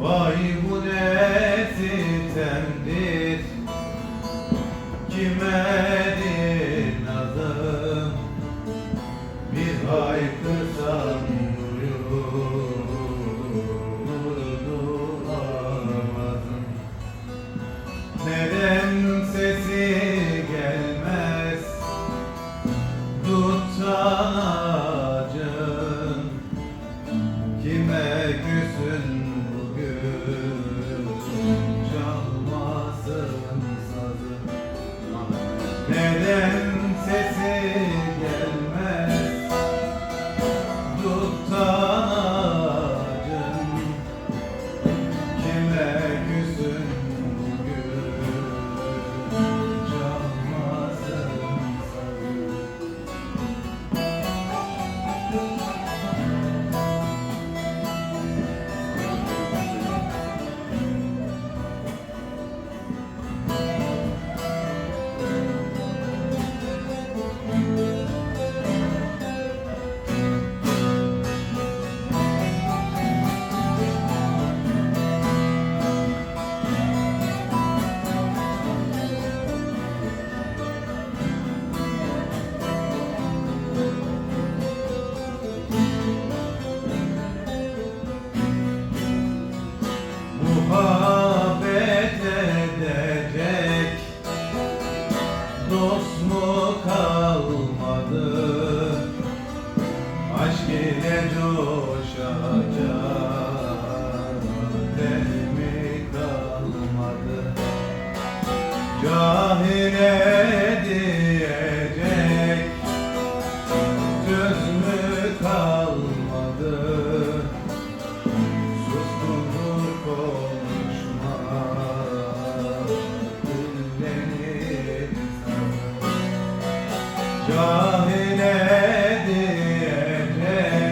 Vay bu ne sitemdir Kimedir nazım Bir haykırsam Neden sesi gelmez? Tutan ağacın Kime küsün? Neden Aşk ile coşacak Del mi kalmadı. Cahile diyecek Söz mü kalmadı. Suskundur konuşma Dillerin sarı Cahile diyecek Yeah.